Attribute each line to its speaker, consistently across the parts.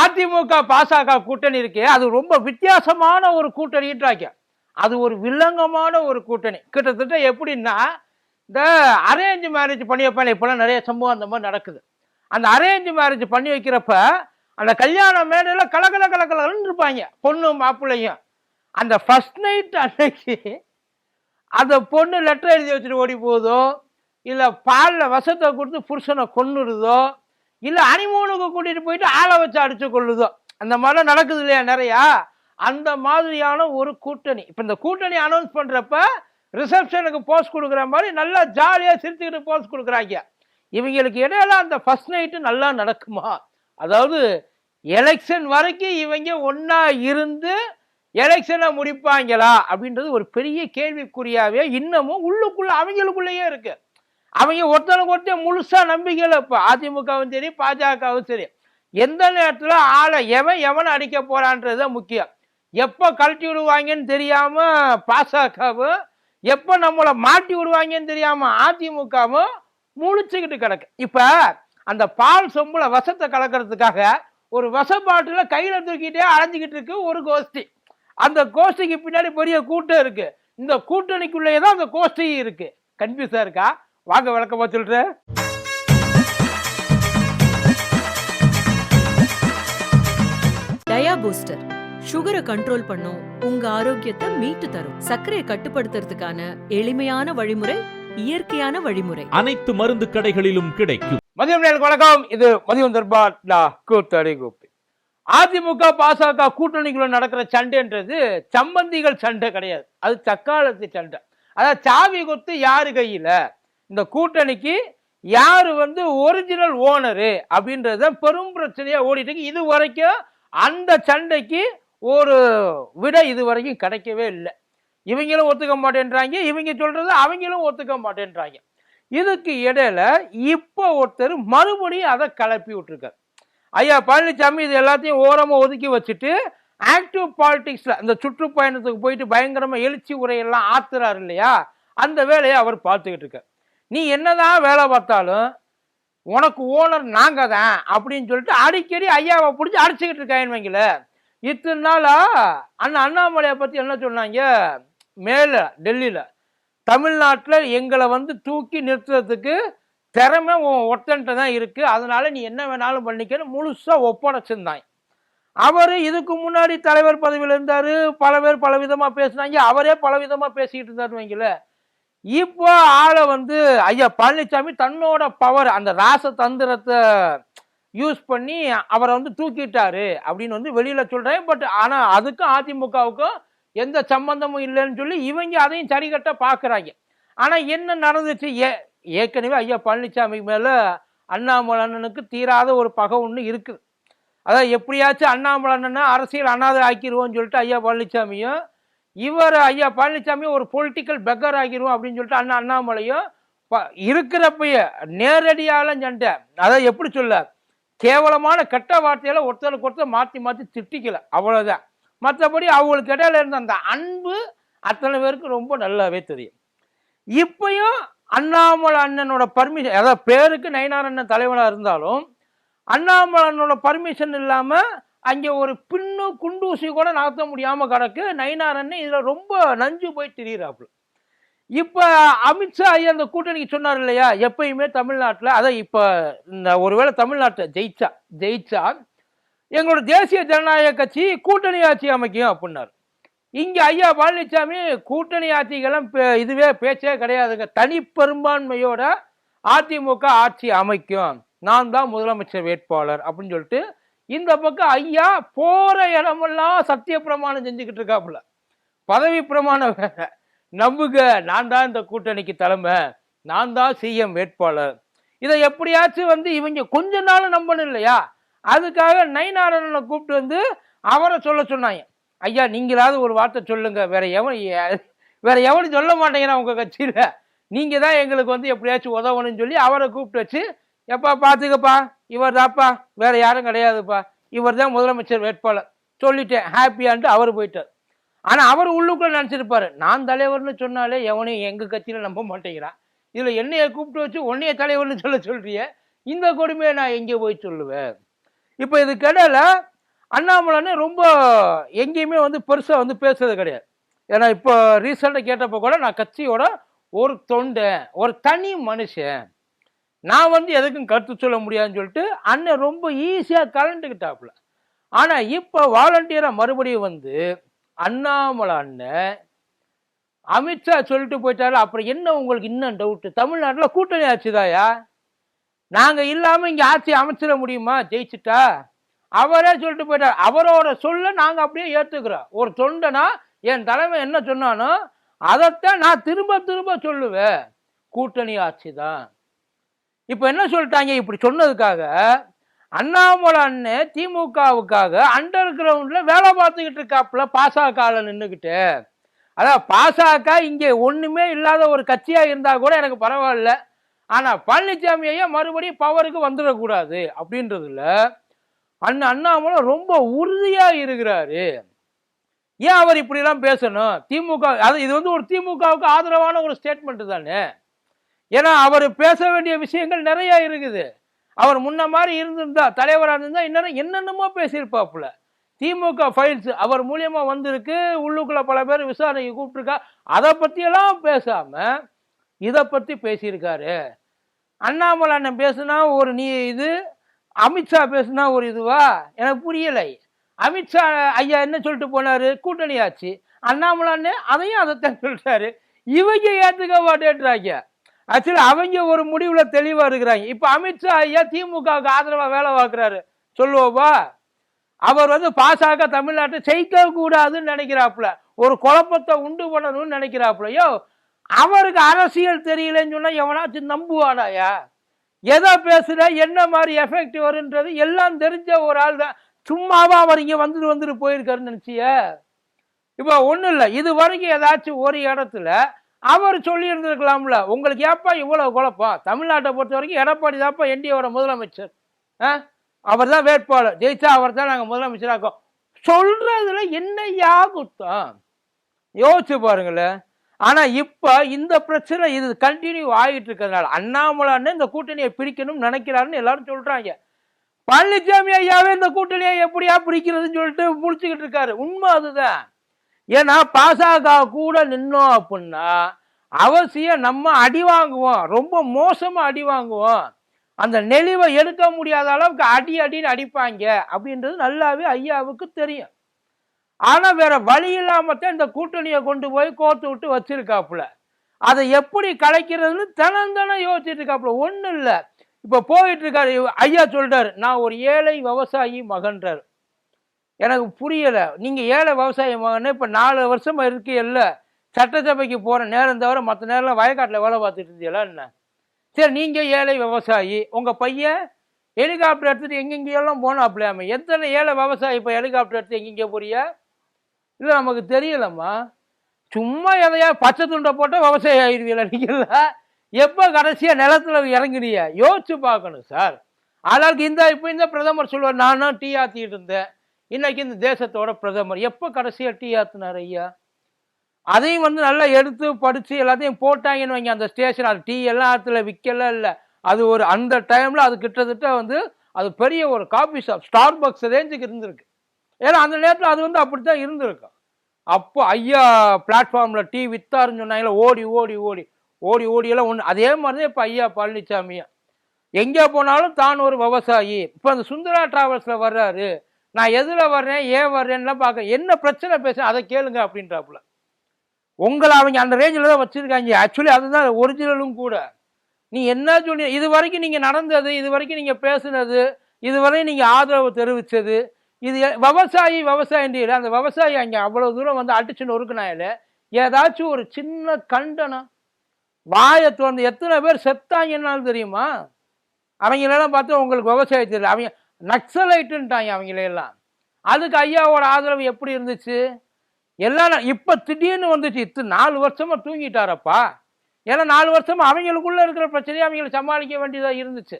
Speaker 1: அதிமுக பாசக கூட்டணி இருக்கே அது ரொம்ப வித்தியாசமான ஒரு கூட்டணின்றாங்க. அது ஒரு வில்லங்கமான ஒரு கூட்டணி. கிட்டத்தட்ட எப்படின்னா இந்த அரேஞ்ச் மேரேஜ் பண்ணி வைப்பாங்க. இப்போலாம் நிறைய சம்பவம் அந்த மாதிரி நடக்குது. அந்த அரேஞ்ச் மேரேஜ் பண்ணி வைக்கிறப்ப அந்த கல்யாண மேடையில் கலகல கலகலன்னு இருப்பாங்க. பொண்ணு மாப்பிள்ளையும். அந்த ஃபர்ஸ்ட் நைட் அன்னைக்கு அந்த பொண்ணு லெட்டர் எழுதி வச்சுட்டு ஓடி போகுதோ இல்லை பாலில் வசத்தை கொடுத்து புருஷனை கொண்டுடுதோ இல்லை அனிமூனுக்கு கூட்டிகிட்டு போயிட்டு ஆளை வச்சு அடிச்சு கொள்ளுதோ? அந்த மாதிரிலாம் நடக்குது இல்லையா நிறையா? அந்த மாதிரியான ஒரு கூட்டணி. இப்போ இந்த கூட்டணி அனௌன்ஸ் பண்ணுறப்ப ரிசப்ஷனுக்கு போஸ்ட் கொடுக்குற மாதிரி நல்லா ஜாலியாக சிரிச்சுக்கிட்டு போஸ்ட் கொடுக்குறாங்க. இவங்களுக்கு இடையில அந்த ஃபர்ஸ்ட் நைட்டு நல்லா நடக்குமா? அதாவது எலெக்ஷன் வரைக்கும் இவங்க ஒன்றா இருந்து எலெக்ஷனை முடிப்பாங்களா? அப்படின்றது ஒரு பெரிய கேள்விக்குறியாகவே இன்னமும் உள்ளுக்குள்ளே அவங்களுக்குள்ளேயே இருக்குது அவங்க ஒருத்தனுக்கு ஒருத்தன் முழுசாக நம்பிக்கையில் இப்போ அதிமுகவும் சரி பாஜகவும் சரி. எந்த நேரத்தில் ஆளை எவன் எவனை அடிக்க போகிறான்றது தான் முக்கியம். எப்போ கழட்டி விடுவாங்கன்னு தெரியாமல் பாசகவும் எப்போ நம்மளை மாட்டி விடுவாங்கன்னு தெரியாமல் அதிமுகவும் முழிச்சுக்கிட்டு கிடக்கு. இப்போ அந்த பால் சொம்புல விஷத்தை கலக்கிறதுக்காக ஒரு விஷ கையில் கையில தூக்கிட்டே அலைஞ்சிக்கிட்டு இருக்கு ஒரு கோஷ்டி. அந்த கோஷ்டிக்கு பின்னாடி பெரிய கூட்டம் இருக்குது இந்த கூட்டணிக்குள்ளேயே தான் அந்த கோஷ்டி இருக்குது கன்ஃபியூஸாக இருக்கா? வாங்க விளக்கமா சொல்றேன்
Speaker 2: டயா பூஸ்டர். சுகரை கண்ட்ரோல் பண்ணும். உங்க ஆரோக்கியத்தை மீட்டு தரும். சர்க்கரையை கட்டுப்படுத்துறதுக்கான எளிமையான வழிமுறை இயற்கையான வழிமுறை.
Speaker 3: அனைத்து மருந்து கடைகளிலும் கிடைக்கும்.
Speaker 1: மதியம் நேரம் வணக்கம். இது மதியம் தர்பார் நான் கூத்தடி கூப்பி. அதிமுக பாசக கூட்டணிக்குள்ள நடக்கிற சண்டைன்றது சம்பந்திகள் சண்டை கிடையாது. அது தக்காளத்து சண்டை. அதாவது சாவி கொத்து யாரு கையில? இந்த கூட்டணிக்கு யார் வந்து ஒரிஜினல் ஓனரு அப்படின்றத பெரும் பிரச்சனையாக ஓடிட்டு இது வரைக்கும் அந்த சண்டைக்கு ஒரு விட இது வரைக்கும் கிடைக்கவே இல்லை. இவங்களும் ஒத்துக்க மாட்டேன்றாங்க. இவங்க சொல்கிறது அவங்களும் ஒத்துக்க மாட்டேன்றாங்க. இதுக்கு இடையில இப்போ ஒருத்தர் மறுபடியும் அதை கிளப்பி விட்டுருக்காரு. ஐயா பழனிசாமி இது எல்லாத்தையும் ஓரமாக ஒதுக்கி வச்சுட்டு ஆக்டிவ் பாலிட்டிக்ஸில் இந்த சுற்றுப்பயணத்துக்கு போயிட்டு பயங்கரமாக எழுச்சி உரையெல்லாம் ஆத்துறாரு இல்லையா? அந்த வேலையை அவர் பார்த்துக்கிட்டு இருக்கார். நீ என்னதான் வேலை பார்த்தாலும் உனக்கு ஓனர் நாங்கள் தான் அப்படின்னு சொல்லிட்டு அடிக்கடி ஐயாவை பிடிச்சி அடிச்சுக்கிட்டு இருக்காங்க வைங்கள. இத்தனை நாளாக அண்ணன் அண்ணாமலையை பற்றி என்ன சொன்னாங்க? மேல டெல்லியில். தமிழ்நாட்டில் எங்களை வந்து தூக்கி நிறுத்துறதுக்கு திறமை உன் ஒருத்தன்ட்ட தான் இருக்குது அதனால் நீ என்ன வேணாலும் பண்ணிக்கன்னு முழுசாக ஒப்படைச்சிருந்தாங்க. அவர் இதுக்கு முன்னாடி தலைவர் பதவியில் இருந்தார். பல பேர் பல விதமாக பேசினாங்க. அவரே பல விதமாக பேசிக்கிட்டு இருந்தாரு வைங்கள. இப்போ ஆளை வந்து ஐயா பழனிசாமி தன்னோட பவர் அந்த ராச தந்திரத்தை யூஸ் பண்ணி அவரை வந்து தூக்கிட்டாரு அப்படின்னு வந்து வெளியில் சொல்கிறேன் பட் ஆனால் அதுக்கும் அதிமுகவுக்கும் எந்த சம்பந்தமும் இல்லைன்னு சொல்லி இவங்க அதையும் சரிகட்ட பார்க்குறாங்க ஆனால் என்ன நடந்துச்சு? ஏ ஏற்கனவே ஐயா பழனிசாமி மேலே அண்ணாமலண்ணனுக்கு தீராத ஒரு பகை ஒன்று இருக்குது. அதான் எப்படியாச்சும் அண்ணாமலண்ணனை அரசியல் அனாதை ஆக்கிடுவோன்னு சொல்லிட்டு ஐயா பழனிசாமியும் இவர் ஐயா பழனிசாமி ஒரு பொலிட்டிக்கல் பெக்கர் ஆகிரும் அப்படின்னு சொல்லிட்டு அண்ணா அண்ணாமலையும் ப- இருக்கிறப்பயே நேரடியால சண்டை. அதை எப்படி சொல்ல? கேவலமான கெட்ட வார்த்தையில ஒருத்தருக்கு ஒருத்தர் மாற்றி மாற்றி திட்டிக்கல. அவ்வளோதான் மற்றபடி அவங்களுக்கு இடையில இருந்த அந்த அன்பு அத்தனை பேருக்கு ரொம்ப நல்லாவே தெரியும். இப்பயும் அண்ணாமலை அண்ணனோட பர்மிஷன் அதாவது பேருக்கு நயினார் அண்ணன் தலைவனாக இருந்தாலும் அண்ணாமலை அண்ணனோட பர்மிஷன் இல்லாமல் அங்கே ஒரு பின்னு குண்டூசி கூட நகர்த்த முடியாமல் கிடக்கு. நயினார் இதில் ரொம்ப நஞ்சு போய் திரியிறாப்புல. இப்போ அமித்ஷா ஐயா அந்த கூட்டணிக்கு சொன்னார் இல்லையா? எப்பயுமே தமிழ்நாட்டில் அதான் இப்போ இந்த ஒருவேளை தமிழ்நாட்டை ஜெயிச்சா ஜெயிச்சா எங்களோட தேசிய ஜனநாயக கட்சி கூட்டணி ஆட்சி அமைக்கும் அப்படின்னார். இங்கே ஐயா பழனிசாமி கூட்டணி ஆட்சிக்கெல்லாம் பே- இதுவே பேச்சே கிடையாதுங்க. தனி பெரும்பான்மையோட அதிமுக ஆட்சி அமைக்கும். நான் தான் முதலமைச்சர் வேட்பாளர் அப்படின்னு சொல்லிட்டு இந்த பக்கம் ஐயா போகிற இடமெல்லாம் சத்திய பிரமாணம் செஞ்சுக்கிட்டு இருக்காப்புல. பதவி பிரமாணம் வேற. நம்புக நான் தான் இந்த கூட்டணிக்கு தலைமை. நான் தான் சிஎம் வேட்பாளர். இதை எப்படியாச்சும் வந்து இவங்க கொஞ்ச நாள் நம்பணும் இல்லையா? அதுக்காக நயினாரனை கூப்பிட்டு வந்து அவரை சொல்ல சொன்னாங்க. ஐயா நீங்களாவது ஒரு வார்த்தை சொல்லுங்க. வேற எவன் வேற எவனும் சொல்ல மாட்டேங்கிறான் உங்கள் கட்சியில். நீங்கள் தான் எங்களுக்கு வந்து எப்படியாச்சும் உதவணும்னு சொல்லி அவரை கூப்பிட்டு வச்சு எப்பா பார்த்துக்கப்பா இவர் தான்ப்பா வேறு யாரும் கிடையாதுப்பா. இவர் தான் முதலமைச்சர் வேட்பாளர். சொல்லிட்டேன். ஹாப்பியான்ட்டு அவர் போயிட்டார். ஆனால் அவர் உள்ளுக்குள்ள நினச்சிருப்பாரு. நான் தலைவர்னு சொன்னாலே எவனையும் எங்கள் கட்சியில நம்ப மாட்டேங்கிறான். இதில் என்னையை கூப்பிட்டு வச்சு உன்னைய தலைவர்னு சொல்ல சொல்கிறிய இந்த கொடுமையை நான் எங்கே போய் சொல்லுவேன்? இப்போ இதுக்கிடையில் அண்ணாமலைன்னு ரொம்ப எங்கேயுமே வந்து பெருசாக வந்து பேசுறது கிடையாது. ஏன்னா இப்போ ரீசெண்டாக கேட்டப்போ கூட நான் கட்சியோட ஒரு தொண்டை ஒரு தனி மனுஷன். நான் வந்து எதுக்கும் கருத்து சொல்ல முடியாதுன்னு சொல்லிட்டு அண்ணன் ரொம்ப ஈஸியாக கலந்துக்கிட்டாப்புல. ஆனால் இப்போ வாலண்டியராக மறுபடியும் வந்து அண்ணாமலை அண்ணன் அமித்ஷா சொல்லிட்டு போயிட்டாரு. அப்புறம் என்ன உங்களுக்கு இன்னும் டவுட்டு தமிழ்நாட்டில் கூட்டணி ஆச்சுதாயா? நாங்கள் இல்லாமல் இங்கே ஆட்சி அமைச்சிட முடியுமா? ஜெயிச்சுட்டா? அவரே சொல்லிட்டு போயிட்டார். அவரோட சொல்ல நாங்கள் அப்படியே ஏற்றுக்கிறோம் ஒரு தொண்டனா என் தலைமை என்ன சொன்னானோ அதைத்தான் நான் திரும்ப திரும்ப சொல்லுவேன். கூட்டணி ஆட்சி தான் இப்போ என்ன சொல்லிட்டாங்க? இப்படி சொன்னதுக்காக அண்ணாமலை அண்ணன் திமுகவுக்காக அண்டர் கிரவுண்டில் வேலை பார்த்துக்கிட்டு இருக்காப்புல பாசகல நின்றுக்கிட்டு அதான் பாசக இங்கே ஒன்றுமே இல்லாத ஒரு கட்சியாக இருந்தால் கூட எனக்கு பரவாயில்ல. ஆனால் பழனிசாமி ஐயா மறுபடியும் பவருக்கு வந்துடக்கூடாது அப்படின்றதுல அண்ணன் அண்ணாமலை ரொம்ப உறுதியாக இருக்கிறாரு. ஏன் அவர் இப்படிலாம் பேசணும்? திமுக அது இது வந்து ஒரு திமுகவுக்கு ஆதரவான ஒரு ஸ்டேட்மெண்ட் தானே? ஏன்னா அவர் பேச வேண்டிய விஷயங்கள் நிறைய இருக்குது. அவர் முன்ன மாதிரி இருந்திருந்தா தலைவராக இருந்தால் இன்னும் என்னென்னமோ பேசியிருப்பாப்புல. திமுக ஃபைல்ஸ் அவர் மூலியமாக வந்திருக்கு உள்ளுக்குள்ளே பல பேர் விசாரணைக்கு கூப்பிட்டுருக்கா. அதை பற்றியெல்லாம் பேசாமல் இதை பற்றி பேசியிருக்காரு. அண்ணாமலை அண்ணன் பேசுனா ஒரு நீ இது அமித்ஷா பேசுனா ஒரு இதுவா? எனக்கு புரியலை. அமித்ஷா ஐயா என்ன சொல்லிட்டு போனாரு? கூட்டணி ஆச்சு. அண்ணாமலை அண்ணன் அதையும் அதைத்தான் சொல்லிட்டாரு இவங்க ஏற்றுக்க மாட்டேன்றாங்க. ஆக்சுவலி அவங்க ஒரு முடிவுல தெளிவா இருக்கிறாங்க. இப்போ அமித்ஷா ஐயா திமுகவுக்கு ஆதரவா வேலை பார்க்குறாரு. சொல்லுவோப்பா. அவர் வந்து பாசாக தமிழ்நாட்டை ஜெயிக்க கூடாதுன்னு நினைக்கிறாப்புல. ஒரு குழப்பத்தை உண்டு பண்ணணும்னு நினைக்கிறாப்புல. யோ அவருக்கு அரசியல் தெரியலன்னு சொன்னா எவனாச்சும் நம்புவானாயா? எதை பேசுற என்ன மாதிரி எஃபெக்ட் வருன்றது எல்லாம் தெரிஞ்ச ஒரு ஆள் தான். சும்மாவா அவர் இங்க வந்துட்டு வந்துட்டு போயிருக்காருன்னு நினைச்சிய? இப்போ ஒன்றும் இல்லை. இது வரைக்கும் ஏதாச்சும் ஒரு இடத்துல அவர் சொல்லியிருந்திருக்கலாம்ல. உங்களுக்கு ஏப்பா இவ்வளோ குழப்பம்? தமிழ்நாட்டை பொறுத்த வரைக்கும் எடப்பாடி தான்ப்பா என்டிஏவோட முதலமைச்சர். ஆ? அவர் தான் வேட்பாளர். ஜெயிச்சா அவர் தான் நாங்கள் முதலமைச்சராக்கோம் சொல்கிறதுல என்னையா குத்தம்? யோசிச்சு பாருங்களேன். ஆனால் இப்போ இந்த பிரச்சனை இது கண்டினியூ ஆகிட்டு இருக்கிறதுனால அண்ணாமலான்னு இந்த கூட்டணியை பிரிக்கணும்னு நினைக்கிறாருன்னு எல்லாரும் சொல்கிறாங்க பழனிசாமி ஐயாவே இந்த கூட்டணியை எப்படியா பிரிக்கிறதுன்னு சொல்லிட்டு முடிச்சுக்கிட்டு இருக்காரு. உண்மை அதுதான். ஏன்னா பாசக கூட நின்னோம் அப்படின்னா அவசியம் நம்ம அடி வாங்குவோம். ரொம்ப மோசமாக அடி வாங்குவோம். அந்த நெளிவை எடுக்க முடியாத அளவுக்கு அடி அடின்னு அடிப்பாங்க அப்படின்றது நல்லாவே ஐயாவுக்கு தெரியும். ஆனால் வேற வழி இல்லாமத்தான் இந்த கூட்டணியை கொண்டு போய் கோர்த்து விட்டு வச்சிருக்காப்புல. அதை எப்படி கலைக்கிறதுன்னு தினந்தனம் தினம் யோசிச்சுட்டு இருக்காப்புல. ஒன்றும் இல்லை. இப்போ போயிட்டு இருக்காரு ஐயா சொல்றாரு நான் ஒரு ஏழை விவசாயி மகன்றார். எனக்கு புரியலை. நீங்கள் ஏழை விவசாயம் மகன்னு இப்போ நாலு வருஷமாக இருக்கு இல்லை. சட்டசபைக்கு போகிற நேரம் தவிர மற்ற நேரம் வயக்காட்டில் வேலை பார்த்துட்டு இருந்தீங்களா என்ன? சரி நீங்கள் ஏழை விவசாயி. உங்கள் பையன் ஹெலிகாப்டர் எடுத்துகிட்டு எங்கெங்கேயெல்லாம் போனாப்லையாம எத்தனை ஏழை விவசாயி இப்போ ஹெலிகாப்டர் எடுத்து எங்கெங்கே போறியா? இல்லை நமக்கு தெரியலம்மா. சும்மா எதையா பச்சை துண்டை போட்டால் விவசாயம் ஆயிடுவீங்களா நீங்களா எப்போ கடைசியாக நிலத்துல இறங்குறீங்க யோசிச்சு பார்க்கணும் சார். ஆளாளுக்கு இந்த இப்போ இந்த பிரதமர் சொல்லுவார் நானும் டீ ஆற்றிட்டு இருந்தேன். இன்னைக்கு இந்த தேசத்தோட பிரதமர். எப்போ கடைசியாக டீ ஆத்தினார் ஐயா? அதையும் வந்து நல்லா எடுத்து படித்து எல்லாத்தையும் போட்டாங்கன்னு வைங்க. அந்த ஸ்டேஷன் அது டீ எல்லாம் ஆற்றுல விற்கல இல்லை. அது ஒரு அந்த டைமில் அது கிட்டத்தட்ட வந்து அது பெரிய ஒரு காபி ஷாப் ஸ்டார் பக்ஸ் ரேஞ்சுக்கு இருந்திருக்கு. ஏன்னா அந்த நேரத்தில் அது வந்து அப்படி தான் இருந்திருக்கும் அப்போ ஐயா பிளாட்ஃபார்மில் டீ வித்தாருன்னு சொன்னாங்களே ஓடி ஓடி ஓடி. ஓடி ஓடியெல்லாம் ஒன்று அதே மாதிரி தான் இப்போ ஐயா பழனிசாமியா எங்கே போனாலும் தான் ஒரு விவசாயி. இப்போ அந்த சுந்தரா டிராவல்ஸில் வர்றாரு. நான் எதில் வர்றேன் ஏன் வர்றேன்லாம் பார்க்க என்ன பிரச்சனை பேச அதை கேளுங்க அப்படின்றாப்புல. உங்களை அவங்க அந்த ரேஞ்சில் தான் வச்சுருக்காங்க. ஆக்சுவலி அதுதான் ஒரிஜினலும் கூட. நீ என்ன சொல்லி இது வரைக்கும் நீங்கள் நடந்தது இது வரைக்கும் நீங்கள் பேசுனது இதுவரை நீங்கள் ஆதரவு தெரிவித்தது இது விவசாயி விவசாயின்றீங்கள அந்த விவசாயி அங்கே அவ்வளோ தூரம் வந்து அடிச்சு நொறுக்குனாயில ஏதாச்சும் ஒரு சின்ன கண்டனம் வாயை தோன்று எத்தனை பேர் செத்தாங்கன்னாலும் தெரியுமா? அவங்களெல்லாம் பார்த்தா உங்களுக்கு விவசாயம் தெரியல அவங்க நக்சலைட்டுன்ட்டாங்க அவங்களையெல்லாம் அதுக்கு ஐயாவோட ஆதரவு எப்படி இருந்துச்சு? எல்லாம் இப்போ திடீர்னு வந்துச்சு. இத்து நாலு வருஷமாக தூங்கிட்டாரப்பா. ஏன்னா நாலு வருஷமாக அவங்களுக்குள்ளே இருக்கிற பிரச்சனையை அவங்கள சமாளிக்க வேண்டியதாக இருந்துச்சு.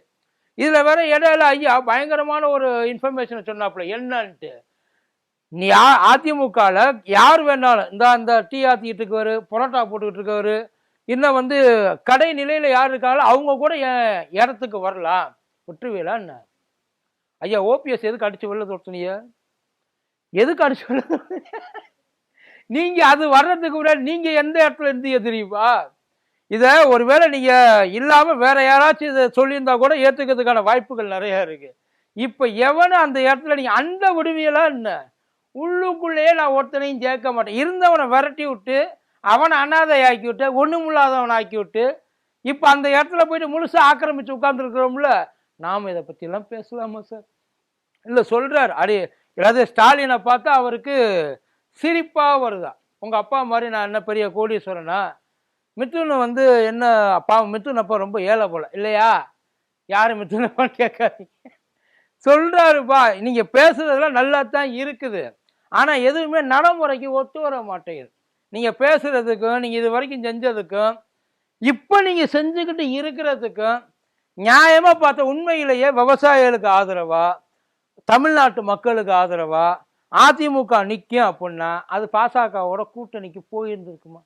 Speaker 1: இதில் வேற இடையில ஐயா பயங்கரமான ஒரு இன்ஃபர்மேஷனை சொன்னாப்புல என்னன்ட்டு. நீ யா அதிமுகவில் யார் வேணாலும் இந்த அந்த டீ ஆத்திக்கிட்டு இருக்கவர் பரோட்டா போட்டுக்கிட்டு இருக்கவர் இன்னும் வந்து கடை நிலையில் யார் இருக்காங்களோ அவங்க கூட என் இடத்துக்கு வரலாம். விட்டுருவீங்களா என்ன ஐயா ஓபிஎஸ் எதுக்கு அடிச்சு வெளில துரத்துனீங்க எதுக்கு அடிச்சு வெளில நீங்க அது வர்றதுக்கு முன்னாடி நீங்க எந்த இடத்துல இருந்தீங்க தெரியுமா? இத ஒருவேளை நீங்க இல்லாம வேற யாராச்சும் இதை சொல்லியிருந்தா கூட ஏத்துக்கிறதுக்கான வாய்ப்புகள் நிறைய இருக்கு. இப்ப எவனும் அந்த இடத்துல நீங்க அந்த விடுவியெல்லாம் என்ன? உள்ளுக்குள்ளேயே நான் ஒருத்தனையும் சேர்க்க மாட்டேன். இருந்தவனை விரட்டி விட்டு அவனை அனாதை ஆக்கி விட்டு ஒண்ணுமில்லாதவனை ஆக்கி விட்டு இப்போ அந்த இடத்துல போயிட்டு முழுசாக ஆக்கிரமிச்சு உட்காந்துருக்குறோம்ல நாம் இதை பற்றிலாம் பேசலாமா சார்? இல்லை சொல்கிறார் அடி அதாவது ஸ்டாலினை பார்த்தா அவருக்கு சிரிப்பாக வருதா? உங்கள் அப்பா மாதிரி நான் என்ன பெரிய கோடீஸ்வரனா? மிதுன் வந்து என்ன அப்பா மிதுன் அப்பா ரொம்ப ஏழை போல. இல்லையா? யார் மிதுன் கேட்காதீங்க. சொல்கிறாருப்பா நீங்கள் பேசுகிறதெல்லாம் நல்லா தான் இருக்குது. ஆனால் எதுவுமே நடைமுறைக்கு ஒத்து வர மாட்டேங்குது. நீங்கள் பேசுகிறதுக்கும் நீங்கள் இது வரைக்கும் செஞ்சதுக்கும் இப்போ நீங்கள் செஞ்சுக்கிட்டு இருக்கிறதுக்கும் நியாயமாக பார்த்த உண்மையிலேயே விவசாயிகளுக்கு ஆதரவா? தமிழ்நாட்டு மக்களுக்கு ஆதரவா? அதிமுக நிற்கும் அப்படின்னா அது பாசகவோட கூட்டணிக்கு போயிருந்துருக்குமா?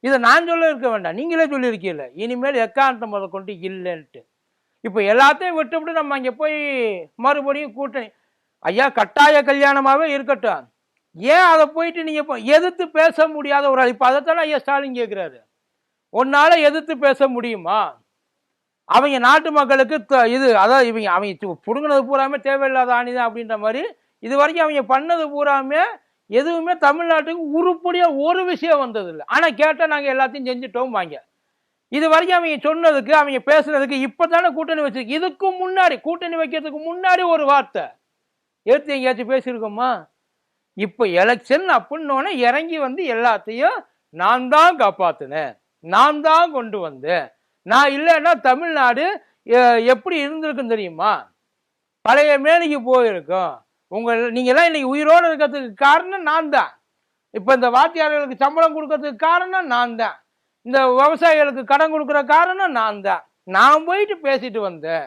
Speaker 1: இதை நான் சொல்ல இருக்க வேண்டாம். நீங்களே சொல்லியிருக்கீல்ல இனிமேல் எக்காரணம் முதல் கொண்டு இல்லைன்ட்டு. இப்போ எல்லாத்தையும் விட்டுவிட்டு நம்ம அங்கே போய் மறுபடியும் கூட்டணி. ஐயா கட்டாய கல்யாணமாகவே இருக்கட்டும். ஏன் அதை போயிட்டு நீங்கள் இப்போ எதிர்த்து பேச முடியாத ஒரு இப்போ அதைத்தானே ஐயா ஸ்டாலின் கேட்குறாரு. உன்னால் எதிர்த்து பேச முடியுமா? அவங்க நாட்டு மக்களுக்கு த- இது அதாவது இவங்க அவங்க பிடுங்கினது பூராமே தேவையில்லாத ஆணிதான் அப்படின்ற மாதிரி இது வரைக்கும் அவங்க பண்ணது பூராமே எதுவுமே தமிழ்நாட்டுக்கு உருப்படியாக ஒரு விஷயம் வந்ததில்லை. ஆனால் கேட்டால் நாங்கள் எல்லாத்தையும் செஞ்சுட்டோம் வாங்க. இது வரைக்கும் அவங்க சொன்னதுக்கு அவங்க பேசுனதுக்கு இப்போ தானே கூட்டணி வச்சிருக்கு. இதுக்கு முன்னாடி கூட்டணி வைக்கிறதுக்கு முன்னாடி ஒரு வார்த்தை. எடுத்து எங்கேயாச்சும் பேசியிருக்கோமா? இப்போ எலெக்ஷன் அப்படின்னோடனே இறங்கி வந்து எல்லாத்தையும் நான் தான் காப்பாற்றினேன் நான் தான் கொண்டு வந்தேன். நான் இல்லைன்னா தமிழ்நாடு எப்படி இருந்திருக்கும் தெரியுமா? பழைய மேலைக்கு போயிருக்கும். உங்கள் நீங்கள்லாம் இன்னைக்கு உயிரோடு இருக்கிறதுக்கு காரணம் நான் தான் இப்போ இந்த வாத்தியார்களுக்கு சம்பளம் கொடுக்கறதுக்கு காரணம் நான் தான் இந்த விவசாயிகளுக்கு கடன் கொடுக்குற காரணம் நான் தான் நான் போயிட்டு பேசிட்டு வந்தேன்.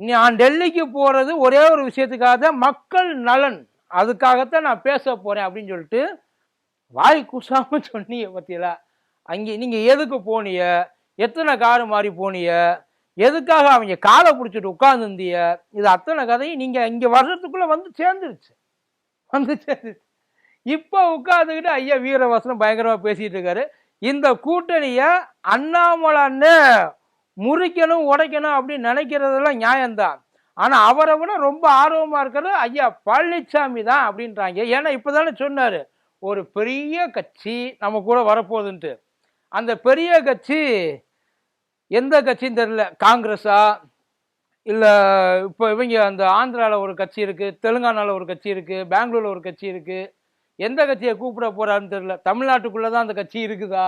Speaker 1: நான் டெல்லிக்கு போகிறது ஒரே ஒரு விஷயத்துக்காக தான். மக்கள் நலன். அதுக்காகத்தான் நான் பேச போகிறேன் அப்படின்னு சொல்லிட்டு வாய் கூசாம சொன்னீங்க பத்தியலா அங்கே நீங்கள் எதுக்கு போனீங்க? எத்தனை காரு மாறி போனிய? எதுக்காக அவங்க காலை பிடிச்சிட்டு உட்காந்துருந்திய இது அத்தனை கதையும் நீங்கள் இங்கே வர்றதுக்குள்ளே வந்து சேர்ந்துருச்சு. வந்து சேர்ந்துருச்சு. இப்போ உட்காந்துக்கிட்டு ஐயா வீரவாசனம் பயங்கரமாக பேசிகிட்டு இருக்காரு. இந்த கூட்டணியை அண்ணாமலான்னு முறிக்கணும் உடைக்கணும் அப்படின்னு நினைக்கிறதெல்லாம் நியாயம்தான். ஆனால் அவரை விட ரொம்ப ஆர்வமாக இருக்கிறது ஐயா பழனிசாமி தான் அப்படின்றாங்க. ஏன்னா இப்போ தானே சொன்னார் ஒரு பெரிய கட்சி நம்ம கூட வரப்போகுதுன்ட்டு. அந்த பெரிய கட்சி எந்த கட்சின்னு தெரியல. காங்கிரஸா? இல்லை இப்போ இவங்க அந்த ஆந்திராவில் ஒரு கட்சி இருக்குது தெலுங்கானாவில் ஒரு கட்சி இருக்குது பெங்களூரில் ஒரு கட்சி இருக்குது எந்த கட்சியை கூப்பிட போகிறான்னு தெரியல. தமிழ்நாட்டுக்குள்ளே தான் அந்த கட்சி இருக்குதா?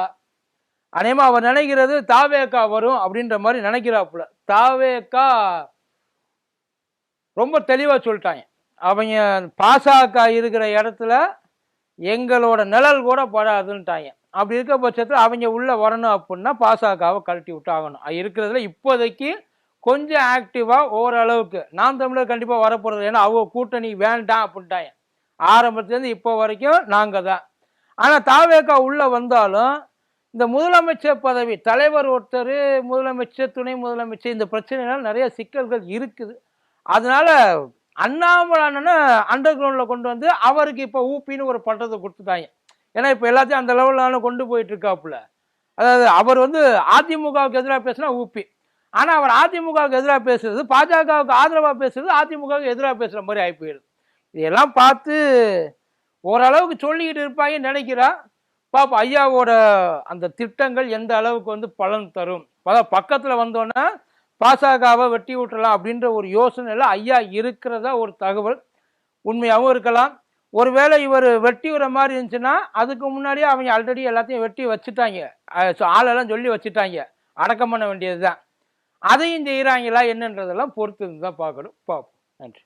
Speaker 1: அநேகமாக அவர் நினைக்கிறது தாவேக்கா வரும் அப்படின்ற மாதிரி நினைக்கிறாப்புல. தாவேக்கா ரொம்ப தெளிவாக சொல்லிட்டாங்க. அவங்க பாசாக்கா இருக்கிற இடத்துல எங்களோட நிழல் கூட படாதுன்ட்டாங்க. அப்படி இருக்க பட்சத்தில் அவங்க உள்ளே வரணும் அப்படின்னா பாசகவை கழட்டி விட்டாகணும். அது இருக்கிறதுல இப்போதைக்கு கொஞ்சம் ஆக்டிவாக ஓரளவுக்கு நாம் தமிழர் கண்டிப்பாக வரப்போகிறது ஏன்னா அவங்க கூட்டணி வேண்டாம் அப்படின்ட்டாங்க. ஆரம்பத்துலேருந்து இப்போ வரைக்கும் நாங்கள் தான். ஆனால் தாவேக்கா உள்ளே வந்தாலும் இந்த முதலமைச்சர் பதவி தலைவர் ஒருத்தர் முதலமைச்சர் துணை முதலமைச்சர் இந்த பிரச்சனைனால நிறைய சிக்கல்கள் இருக்குது. அதனால் அண்ணாமலை அண்ணனை அண்டர் கிரவுண்டில் கொண்டு வந்து அவருக்கு இப்போ ஊப்பின்னு ஒரு பட்டத்தை கொடுத்துட்டாங்க. ஏன்னா இப்போ எல்லாத்தையும் அந்த லெவலில் கொண்டு போயிட்டு இருக்காப்புல அதாவது அவர் வந்து அதிமுகவுக்கு எதிராக பேசினா ஊப்பி. ஆனால் அவர் அதிமுகவுக்கு எதிராக பேசுறது பாஜகவுக்கு ஆதரவாக பேசுறது அதிமுகவுக்கு எதிராக பேசுகிற மாதிரி ஆகி போயிடுது. இதெல்லாம் பார்த்து ஓரளவுக்கு சொல்லிக்கிட்டு இருப்பாங்கன்னு நினைக்கிறா பாப்பா ஐயாவோட அந்த திட்டங்கள் எந்த அளவுக்கு வந்து பலன் தரும்? அதாவது பக்கத்தில் வந்தோன்னா பாசகாவை வெட்டி விட்டுறலாம் அப்படின்ற ஒரு யோசனையில் ஐயா இருக்கிறதா ஒரு தகவல். உண்மையாகவும் இருக்கலாம். ஒருவேளை இவர் வெட்டி விடுற மாதிரி இருந்துச்சுன்னா அதுக்கு முன்னாடியே அவங்க ஆல்ரெடி எல்லாத்தையும் வெட்டி வச்சுட்டாங்க. ஆளெல்லாம் சொல்லி வச்சுட்டாங்க. அடக்கம் பண்ண வேண்டியது தான் அதையும் செய்கிறாங்களா என்னன்றதெல்லாம் பொறுத்து தான் பார்க்கணும். பார்ப்போம். நன்றி.